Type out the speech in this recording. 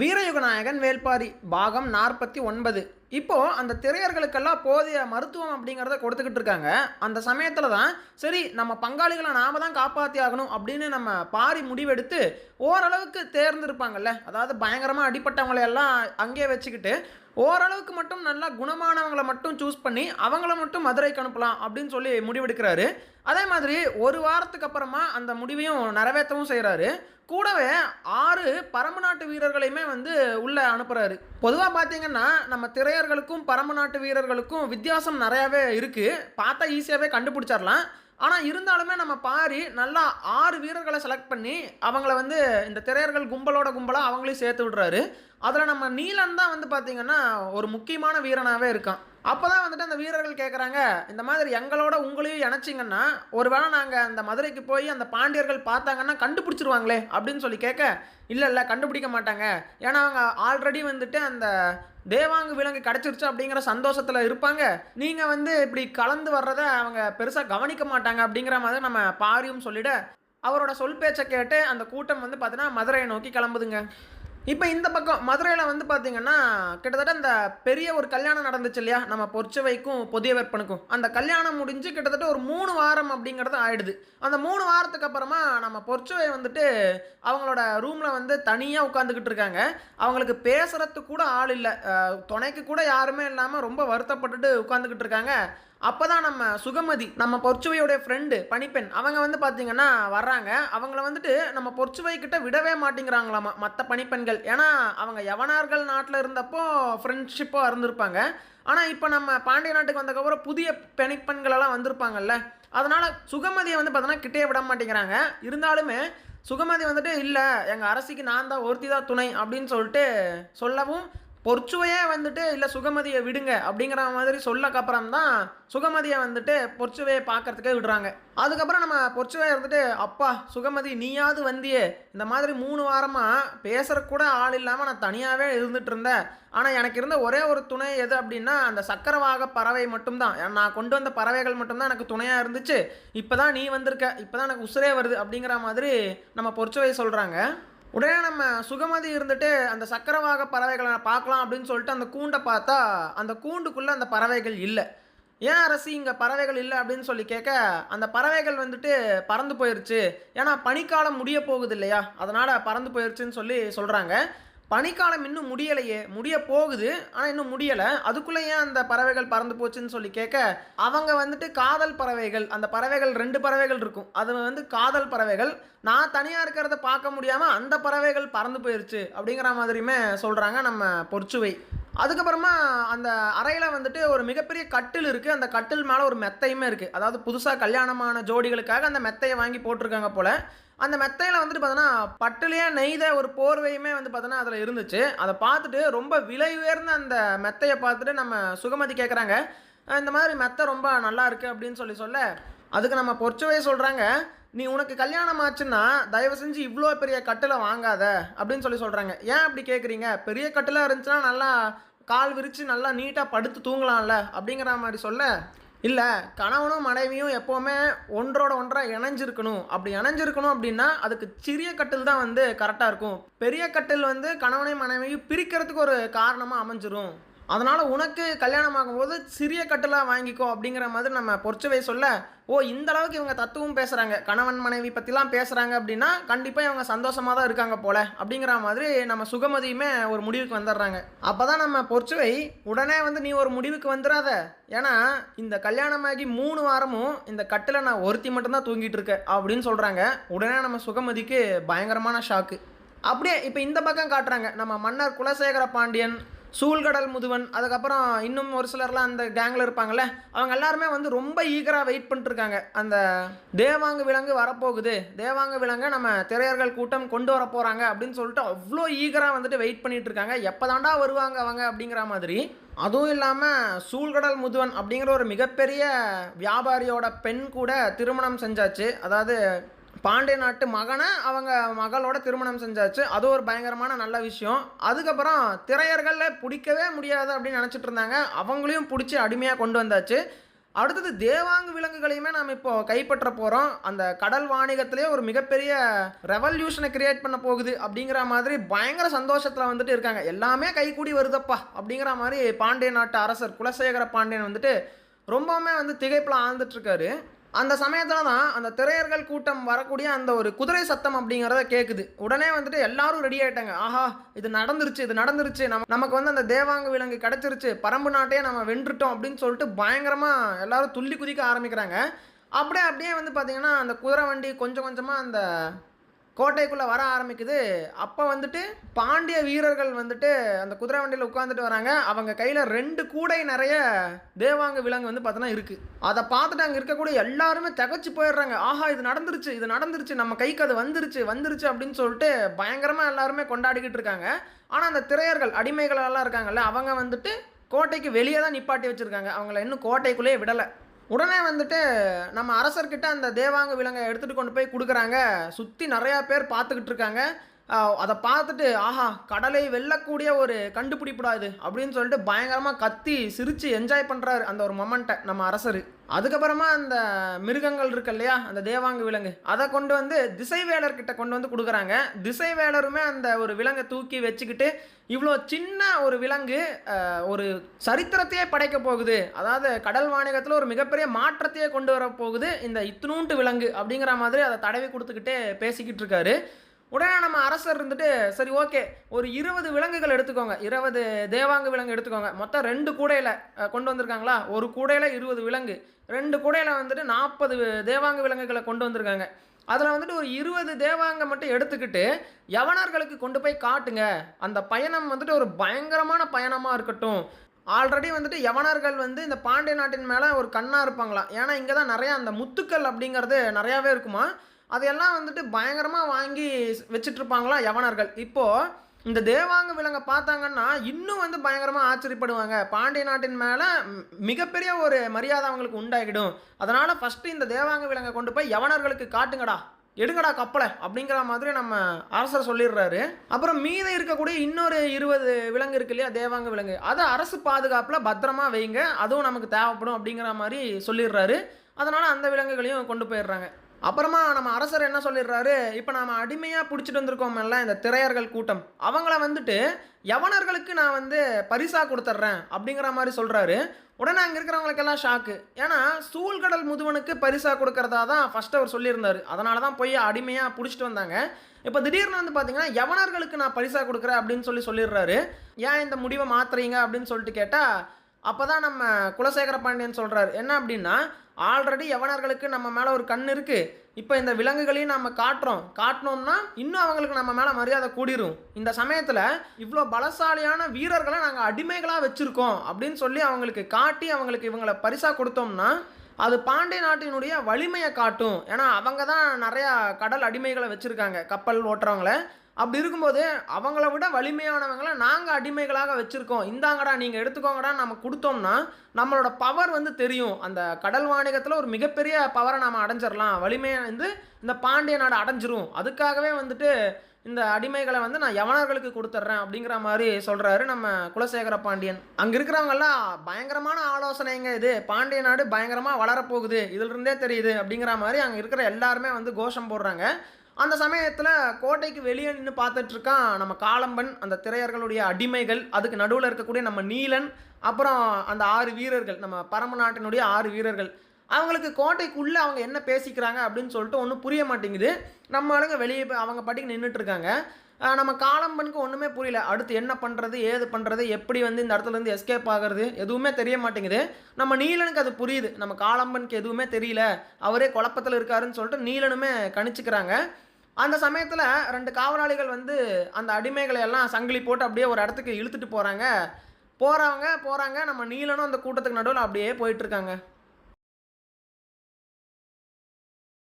வீரயுகநாயகன் வேல்பாரி பாகம் நாற்பத்தி ஒன்பது. இப்போது அந்த திரையர்களுக்கெல்லாம் போதிய மருத்துவம் அப்படிங்கிறத கொடுத்துக்கிட்டு இருக்காங்க. அந்த சமயத்தில் தான் சரி நம்ம பங்காளிகளை நாம் தான் காப்பாற்றி ஆகணும் அப்படின்னு நம்ம பாரி முடிவெடுத்து ஓரளவுக்கு தேர்ந்திருப்பாங்கல்ல அதாவது பயங்கரமாக அடிப்பட்டவங்களை எல்லாம் அங்கேயே வச்சுக்கிட்டு ஓரளவுக்கு மட்டும் நல்லா குணமானவங்களை மட்டும் சூஸ் பண்ணி அவங்கள மட்டும் மதுரைக்கு அனுப்பலாம் அப்படின்னு சொல்லி முடிவெடுக்கிறாரு. அதே மாதிரி ஒரு வாரத்துக்கு அப்புறமா அந்த முடிவையும் நிறைவேற்றவும் செய்கிறாரு கூடவே ஆறு பரம்பு நாட்டு வீரர்களையுமே வந்து உள்ளே அனுப்புகிறாரு பொதுவாக பார்த்தீங்கன்னா நம்ம திரையர்களுக்கும் பரம்பு நாட்டு வீரர்களுக்கும் வித்தியாசம் நிறையாவே இருக்குது பார்த்தா ஈஸியாகவே கண்டுபிடிச்சிடலாம் ஆனால் இருந்தாலுமே நம்ம பாரி நல்லா ஆறு வீரர்களை செலக்ட் பண்ணி அவங்கள வந்து இந்த திரையர்கள் கும்பலோட கும்பலாக அவங்களையும் சேர்த்து விடுறாரு. அதில் நம்ம நீலன் தான் வந்து பார்த்தீங்கன்னா ஒரு முக்கியமான வீரனாகவே இருக்கான். அப்போ தான் வந்துட்டு அந்த வீரர்கள் கேட்குறாங்க இந்த மாதிரி எங்களோட உங்களையும் இணைச்சிங்கன்னா ஒருவேளை நாங்கள் அந்த மதுரைக்கு போய் அந்த பாண்டியர்கள் பார்த்தாங்கன்னா கண்டுபிடிச்சிருவாங்களே அப்படின்னு சொல்லி கேட்க இல்லை இல்லை கண்டுபிடிக்க மாட்டாங்க. ஏன்னா அவங்க ஆல்ரெடி வந்துட்டு அந்த தேவாங்கு விலங்கு கிடச்சிருச்சு அப்படிங்கிற சந்தோஷத்தில் இருப்பாங்க. நீங்கள் வந்து இப்படி கலந்து வர்றதை அவங்க பெருசாக கவனிக்க மாட்டாங்க அப்படிங்கிற மாதிரி நம்ம பாரியும் சொல்லிட அவரோட சொல் பேச்சை கேட்டு அந்த கூட்டம் வந்து பார்த்தீங்கன்னா மதுரையை நோக்கி கிளம்புதுங்க. இப்போ இந்த பக்கம் மதுரையில் வந்து பார்த்தீங்கன்னா கிட்டத்தட்ட இந்த பெரிய ஒரு கல்யாணம் நடந்துச்சு இல்லையா? நம்ம பொற்சவைக்கும் புதிய விற்பனுக்கும். அந்த கல்யாணம் முடிஞ்சு கிட்டத்தட்ட ஒரு மூணு வாரம் அப்படிங்கிறது ஆயிடுது. அந்த மூணு வாரத்துக்கு அப்புறமா நம்ம பொற்சவை வந்துட்டு அவங்களோட ரூமில் வந்து தனியாக உட்காந்துக்கிட்டு இருக்காங்க. அவங்களுக்கு பேசுகிறதுக்கு கூட ஆள் இல்லை. துணைக்கு கூட யாருமே இல்லாமல் ரொம்ப வருத்தப்பட்டுட்டு உட்காந்துக்கிட்டு இருக்காங்க. அப்போ தான் நம்ம சுகமதி நம்ம பொற்சுவையோடைய ஃப்ரெண்டு பணிப்பெண் அவங்க வந்து பார்த்தீங்கன்னா வர்றாங்க. அவங்கள வந்துட்டு நம்ம பொற்சுவை கிட்ட விடவே மாட்டேங்கிறாங்களாமா மற்ற பணிப்பெண்கள். ஏன்னா அவங்க யவனார்கள் நாட்டில் இருந்தப்போ ஃப்ரெண்ட்ஷிப்பாக இருந்திருப்பாங்க. ஆனால் இப்போ நம்ம பாண்டிய நாட்டுக்கு வந்ததுக்கப்புறம் புதிய பனிப்பெண்களெல்லாம் வந்திருப்பாங்கல்ல. அதனால் சுகமதியை வந்து பார்த்தோன்னா கிட்டே விட மாட்டேங்கிறாங்க. இருந்தாலுமே சுகமதி வந்துட்டு இல்லை எங்கள் அரசிக்கு நான் தான் ஒருத்தி தான் துணை அப்படின்னு சொல்லிட்டு சொல்லவும் பொற்சுவையே வந்துட்டு இல்லை சுகமதியை விடுங்க அப்படிங்கிற மாதிரி சொல்லக்கப்புறம் தான் சுகமதியை வந்துட்டு பொற்சுவையை பார்க்கறதுக்கே விடுறாங்க. அதுக்கப்புறம் நம்ம பொற்சுவையை இருந்துட்டு அப்பா சுகமதி நீயாவது வந்தியே. இந்த மாதிரி மூணு வாரமாக பேசுகிறக்கூட கூட ஆள் இல்லாமல் நான் தனியாகவே இருந்துட்டு இருந்தேன். ஆனால் எனக்கு இருந்த ஒரே ஒரு துணை எது அப்படின்னா அந்த சக்கரவாக பறவை மட்டும்தான். நான் கொண்டு வந்த பறவைகள் மட்டும்தான் எனக்கு துணையாக இருந்துச்சு. இப்போ தான் நீ வந்திருக்க இப்போ தான் எனக்கு உசுரே வருது அப்படிங்கிற மாதிரி நம்ம பொற்சுவை சொல்கிறாங்க உடனே நம்ம சுகமதி இருந்துட்டு அந்த சக்கரவாக பறவைகளை பார்க்கலாம் அப்படின்னு சொல்லிட்டு அந்த கூண்டை பார்த்தா அந்த கூண்டுக்குள்ளே அந்த பறவைகள் இல்லை. ஏன் அரசி இங்கே பறவைகள் இல்லை அப்படின்னு சொல்லி கேட்க அந்த பறவைகள் வந்துட்டு பறந்து போயிருச்சு. ஏன்னா பனிக்காலம் முடிய போகுது இல்லையா? அதனால் பறந்து போயிருச்சுன்னு சொல்லி சொல்கிறாங்க பனிக்காலம் இன்னும் முடியலையே முடிய போகுது ஆனால் இன்னும் முடியலை. அதுக்குள்ளே ஏன் அந்த பறவைகள் பறந்து போச்சுன்னு சொல்லி கேட்க அவங்க வந்துட்டு காதல் பறவைகள் அந்த பறவைகள் ரெண்டு பறவைகள் இருக்கும். அது வந்து காதல் பறவைகள். நான் தனியாக இருக்கிறத பார்க்க முடியாமல் அந்த பறவைகள் பறந்து போயிடுச்சு அப்படிங்கிற மாதிரியுமே சொல்கிறாங்க நம்ம பொற்சுவை. அதுக்கப்புறமா அந்த அறையில் வந்துட்டு ஒரு மிகப்பெரிய கட்டில் இருக்குது அந்த கட்டில் மேலே ஒரு மெத்தையுமே இருக்குது அதாவது புதுசாக கல்யாணமான ஜோடிகளுக்காக அந்த மெத்தையை வாங்கி போட்டிருக்காங்க போல். அந்த மெத்தையில் வந்துட்டு பார்த்தோன்னா பட்டுலேயே நெய்த ஒரு போர்வையுமே வந்து பார்த்தோன்னா அதில் இருந்துச்சு. அதை பார்த்துட்டு ரொம்ப விலை உயர்ந்த அந்த மெத்தையை பார்த்துட்டு நம்ம சுகமதி கேட்குறாங்க இந்த மாதிரி மெத்தை ரொம்ப நல்லா இருக்குது அப்படின்னு சொல்லி சொல்ல. அதுக்கு நம்ம பொற்சுவே சொல்கிறாங்க நீ உனக்கு கல்யாணம் ஆச்சுன்னா தயவு செஞ்சு இவ்வளோ பெரிய கட்டிலை வாங்காத அப்படின்னு சொல்லி சொல்கிறாங்க ஏன் அப்படி கேட்குறீங்க பெரிய கட்டிலாக இருந்துச்சுன்னா நல்லா கால் விரித்து நல்லா நீட்டாக படுத்து தூங்கலாம்ல அப்படிங்கிற மாதிரி சொல்ல. இல்லை கணவனும் மனைவியும் எப்போவுமே ஒன்றோட ஒன்றாக இணைஞ்சிருக்கணும். அப்படி இணைஞ்சிருக்கணும் அப்படின்னா அதுக்கு சிறிய கட்டில் தான் வந்து கரெக்டாக இருக்கும். பெரிய கட்டில் வந்து கணவனையும் மனைவியும் பிரிக்கிறதுக்கு ஒரு காரணமாக அமைஞ்சிரும். அதனால் உனக்கு கல்யாணம் ஆகும்போது சிறிய கட்டிலாக வாங்கிக்கோ அப்படிங்கிற மாதிரி நம்ம பொற்சுவை சொல்ல ஓ இந்த அளவுக்கு இவங்க தத்துவம் பேசுகிறாங்க கணவன் மனைவி பற்றிலாம் பேசுகிறாங்க அப்படின்னா கண்டிப்பாக இவங்க சந்தோஷமாக தான் இருக்காங்க போல. அப்படிங்கிற மாதிரி நம்ம சுகமதியுமே ஒரு முடிவுக்கு வந்துடுறாங்க. அப்போ தான் நம்ம பொற்சுவை உடனே வந்து நீ ஒரு முடிவுக்கு வந்துடாத ஏன்னா இந்த கல்யாணமாகி மூணு வாரமும் இந்த கட்டில் நான் ஒருத்தி மட்டும்தான் தூங்கிட்டு இருக்கேன். அப்படின்னு சொல்கிறாங்க உடனே நம்ம சுகமதிக்கு பயங்கரமான ஷாக்கு அப்படியே இப்போ இந்த பக்கம் காட்டுறாங்க. நம்ம மன்னர் குலசேகர பாண்டியன் சூழ்கடல் முதுவன் அதுக்கப்புறம் இன்னும் ஒரு சிலர்லாம் அந்த கேங்கில் இருப்பாங்கல்ல அவங்க எல்லாருமே வந்து ரொம்ப ஈகராக வெயிட் பண்ணிட்டுருக்காங்க. அந்த தேவாங்கு விலங்கு வரப்போகுது. தேவாங்கு விலங்கை நம்ம திரையர்கள் கூட்டம் கொண்டு வர போகிறாங்க அப்படின்னு சொல்லிட்டு அவ்வளோ ஈகராக வந்துட்டு வெயிட் பண்ணிட்டு இருக்காங்க எப்போ வருவாங்க அவங்க அப்படிங்கிற மாதிரி. அதுவும் இல்லாமல் சூழ்கடல் முதுவன் அப்படிங்கிற ஒரு மிகப்பெரிய வியாபாரியோட பெண் கூட திருமணம் செஞ்சாச்சு. அதாவது பாண்டிய நாட்டு மகனை அவங்க மகளோட திருமணம் செஞ்சாச்சு. அது ஒரு பயங்கரமான நல்ல விஷயம். அதுக்கப்புறம் திரையர்களில் பிடிக்கவே முடியாது அப்படின்னு நினச்சிட்டு இருந்தாங்க. அவங்களையும் பிடிச்சி அடிமையாக கொண்டு வந்தாச்சு. அடுத்தது தேவாங்கு விலங்குகளையுமே நாம் இப்போ கைப்பற்ற போகிறோம் அந்த கடல் வாணிகத்திலே ஒரு மிகப்பெரிய ரெவல்யூஷனை கிரியேட் பண்ண போகுது அப்படிங்கிற மாதிரி பயங்கர சந்தோஷத்தில் வந்துட்டு இருக்காங்க. எல்லாமே கைக்கூடி வருதப்பா அப்படிங்கிற மாதிரி பாண்டிய நாட்டு அரசர் குலசேகர பாண்டியன் வந்துட்டு ரொம்பவுமே வந்து திகைப்பில் ஆழ்ந்துட்டுருக்காரு அந்த சமயத்தில் தான் அந்த திரையர்கள் கூட்டம் வரக்கூடிய அந்த ஒரு குதிரை சத்தம் அப்படிங்கிறத கேட்குது உடனே வந்துட்டு எல்லாரும் ரெடி ஆகிட்டாங்க ஆஹா இது நடந்துருச்சு இது நடந்துருச்சு. நம்ம நமக்கு வந்து அந்த தேவாங்க விலங்கு கிடச்சிருச்சு. பரம்பு நாட்டையே நம்ம வென்றுட்டோம் அப்படின்னு சொல்லிட்டு பயங்கரமாக எல்லாரும் துள்ளி குதிக்க ஆரம்பிக்கிறாங்க. அப்படியே அப்படியே வந்து பார்த்தீங்கன்னா அந்த குதிரை வண்டி கொஞ்சம் கொஞ்சமாக அந்த கோட்டைக்குள்ளே வர ஆரம்பிக்குது. அப்போ வந்துட்டு பாண்டிய வீரர்கள் வந்துட்டு அந்த குதிரை வண்டியில் உட்காந்துட்டு வராங்க. அவங்க கையில் ரெண்டு கூடை நிறைய தேவாங்க விலங்கு வந்து பார்த்தோன்னா இருக்குது அதை பார்த்துட்டு அங்கே இருக்கக்கூடிய எல்லாருமே திகச்சு போயிடுறாங்க. ஆஹா இது நடந்துருச்சு இது நடந்துருச்சு நம்ம கைக்கு அது வந்துருச்சு வந்துருச்சு அப்படின்னு சொல்லிட்டு பயங்கரமாக எல்லாருமே கொண்டாடிக்கிட்டு இருக்காங்க. ஆனால் அந்த திரையர்கள் அடிமைகளெல்லாம் இருக்காங்கல்ல அவங்க வந்துட்டு கோட்டைக்கு வெளியே தான் நிப்பாட்டி வச்சுருக்காங்க. அவங்கள இன்னும் கோட்டைக்குள்ளேயே விடலை. உடனே வந்துட்டு நம்ம அரசர்கிட்ட அந்த தேவாங்க விலங்கை எடுத்துகிட்டு கொண்டு போய் கொடுக்குறாங்க. சுற்றி நிறையா பேர் பார்த்துக்கிட்டு இருக்காங்க. அதை பார்த்துட்டு ஆஹா கடலை வெல்லக்கூடிய ஒரு கண்டுபிடிப்படாது அப்படின்னு சொல்லிட்டு பயங்கரமாக கத்தி சிரித்து என்ஜாய் பண்ணுறாரு அந்த ஒரு மொமெண்ட்டை நம்ம அரசர். அதுக்கப்புறமா அந்த மிருகங்கள் இருக்கு இல்லையா அந்த தேவாங்க விலங்கு அதை கொண்டு வந்து திசைவேலர்கிட்ட கொண்டு வந்து கொடுக்குறாங்க. திசைவேலருமே அந்த ஒரு விலங்கை தூக்கி வச்சுக்கிட்டு இவ்வளோ சின்ன ஒரு விலங்கு ஒரு சரித்திரத்தையே படைக்க போகுது. அதாவது கடல் வாணிகத்தில் ஒரு மிகப்பெரிய மாற்றத்தையே கொண்டு வர போகுது இந்த இத்தினூண்டு விலங்கு அப்படிங்கிற மாதிரி அதை தடவி கொடுத்துக்கிட்டே பேசிக்கிட்டு இருக்காரு. உடனே நம்ம அரசர் இருந்துட்டு சரி ஓகே ஒரு இருபது விலங்குகள் எடுத்துக்கோங்க. இருபது தேவாங்க விலங்கு எடுத்துக்கோங்க. மொத்தம் ரெண்டு கூடையில் கொண்டு வந்திருக்காங்களா? ஒரு கூடையில் இருபது விலங்கு. ரெண்டு கூடையில் வந்துட்டு நாற்பது தேவாங்க விலங்குகளை கொண்டு வந்திருக்காங்க. அதில் வந்துட்டு ஒரு இருபது தேவாங்க மட்டும் எடுத்துக்கிட்டு யவனர்களுக்கு கொண்டு போய் காட்டுங்க. அந்த பயணம் வந்துட்டு ஒரு பயங்கரமான பயணமாக இருக்கட்டும். ஆல்ரெடி வந்துட்டு யவனர்கள் வந்து இந்த பாண்டிய நாட்டின் மேலே ஒரு கண்ணாக இருப்பாங்களாம். ஏன்னா இங்கே தான் நிறையா அந்த முத்துக்கள் அப்படிங்கிறது நிறையாவே இருக்குமா அதையெல்லாம் வந்துட்டு பயங்கரமாக வாங்கி வச்சுட்டு யவனர்கள். இப்போது இந்த தேவாங்க விலங்கை பார்த்தாங்கன்னா இன்னும் வந்து பயங்கரமாக ஆச்சரியப்படுவாங்க. பாண்டிய நாட்டின் மேலே மிகப்பெரிய ஒரு மரியாதை அவங்களுக்கு உண்டாகிடும். அதனால் ஃபஸ்ட்டு இந்த தேவாங்க விலங்கை கொண்டு போய் யவனர்களுக்கு காட்டுங்கடா எடுங்கடா கப்பலை அப்படிங்கிற மாதிரி நம்ம அரசர் சொல்லிடுறாரு. அப்புறம் மீதம் இருக்கக்கூடிய இன்னொரு இருபது விலங்கு இருக்கு இல்லையா தேவாங்க விலங்கு. அதை அரசு பாதுகாப்பில் பத்திரமா வைங்க அதுவும் நமக்கு தேவைப்படும் அப்படிங்கிற மாதிரி சொல்லிடுறாரு. அதனால் அந்த விலங்குகளையும் கொண்டு போயிடுறாங்க. அப்புறமா நம்ம அரசர் என்ன சொல்லிடுறாரு? இப்போ நாம அடிமையாக பிடிச்சிட்டு வந்திருக்கோமல்ல இந்த திரையர்கள் கூட்டம். அவங்கள வந்துட்டு யவனர்களுக்கு நான் வந்து பரிசாக கொடுத்துட்றேன் அப்படிங்கிற மாதிரி சொல்கிறாரு உடனே அங்கே இருக்கிறவங்களுக்கெல்லாம் ஷாக்கு ஏன்னா சூழ்கடல் முதுவனுக்கு பரிசாக கொடுக்கறதா தான் ஃபஸ்ட் அவர் சொல்லியிருந்தார். அதனால தான் போய் அடிமையாக பிடிச்சிட்டு வந்தாங்க. இப்போ திடீர்னு வந்து பார்த்தீங்கன்னா யவனர்களுக்கு நான் பரிசாக கொடுக்குறேன் அப்படின்னு சொல்லி சொல்லிடுறாரு. ஏன் இந்த முடிவை மாத்துறீங்க அப்படின்னு சொல்லிட்டு கேட்டால் அப்போ தான் நம்ம குலசேகர பாண்டியன் சொல்கிறார் என்ன அப்படின்னா ஆல்ரெடி யவனர்களுக்கு நம்ம மேலே ஒரு கண் இருக்குது இப்போ இந்த விலங்குகளையும் நம்ம காட்டுறோம். காட்டினோம்னா இன்னும் அவங்களுக்கு நம்ம மேலே மரியாதை கூடிரும். இந்த சமயத்தில் இவ்வளோ பலசாலியான வீரர்களை நாங்கள் அடிமைகளாக வச்சுருக்கோம் அப்படின்னு சொல்லி அவங்களுக்கு காட்டி அவங்களுக்கு இவங்களை பரிசாக கொடுத்தோம்னா அது பாண்டிய நாட்டினுடைய வலிமையை காட்டும். ஏன்னா அவங்க தான் நிறையா கடல் அடிமைகளை வச்சுருக்காங்க. கப்பல் ஓட்டுறவங்கள. அப்படி இருக்கும்போது அவங்கள விட வலிமையானவங்களை நாங்கள் அடிமைகளாக வச்சுருக்கோம். இந்தாங்கடா நீங்கள் எடுத்துக்கோங்கடா நம்ம கொடுத்தோம்னா நம்மளோட பவர் வந்து தெரியும். அந்த கடல் வாணிகத்தில் ஒரு மிகப்பெரிய பவரை நாம் அடைஞ்சிடலாம் வலிமையை வந்து இந்த பாண்டிய நாடு அடைஞ்சிரும். அதுக்காகவே வந்துட்டு இந்த அடிமைகளை வந்து நான் யவனர்களுக்கு கொடுத்துட்றேன் அப்படிங்கிற மாதிரி சொல்கிறாரு நம்ம குலசேகர பாண்டியன். அங்கே இருக்கிறவங்கெல்லாம் பயங்கரமான ஆலோசனைங்க இது. பாண்டிய நாடு பயங்கரமாக வளரப்போகுது. இதிலிருந்தே தெரியுது அப்படிங்கிற மாதிரி அங்கே இருக்கிற எல்லாருமே வந்து கோஷம் போடுறாங்க. அந்த சமயத்தில் கோட்டைக்கு வெளியே நின்று பார்த்துட்ருக்கான் நம்ம காலம்பன் அந்த திரையர்களுடைய அடிமைகள் அதுக்கு நடுவில் இருக்கக்கூடிய நம்ம நீலன் அப்புறம் அந்த ஆறு வீரர்கள் நம்ம பரம நாட்டினுடைய ஆறு வீரர்கள். அவங்களுக்கு கோட்டைக்குள்ளே அவங்க என்ன பேசிக்கிறாங்க அப்படின்னு சொல்லிட்டு ஒன்றும் புரிய மாட்டேங்குது. நம்ம ஆளுங்க வெளியே போய் அவங்க பாட்டிக்கு நின்றுட்டு இருக்காங்க. நம்ம காளம்பனுக்கு ஒன்றுமே புரியல. அடுத்து என்ன பண்ணுறது ஏது பண்ணுறது எப்படி வந்து இந்த இடத்துல இருந்து எஸ்கேப் ஆகிறது எதுவுமே தெரிய மாட்டேங்குது. நம்ம நீலனுக்கு அது புரியுது. நம்ம காளம்பனுக்கு எதுவுமே தெரியல. அவரே குழப்பத்தில் இருக்காருன்னு சொல்லிட்டு நீலனுமே கணிச்சுக்கிறாங்க. அந்த சமயத்தில் ரெண்டு காவலாளிகள் வந்து அந்த அடிமைகளை எல்லாம் சங்கிலி போட்டு அப்படியே ஒரு இடத்துக்கு இழுத்துட்டு போகிறாங்க போகிறவங்க போகிறாங்க நம்ம நீலனும் அந்த கூட்டத்துக்கு நடுவில் அப்படியே போயிட்டுருக்காங்க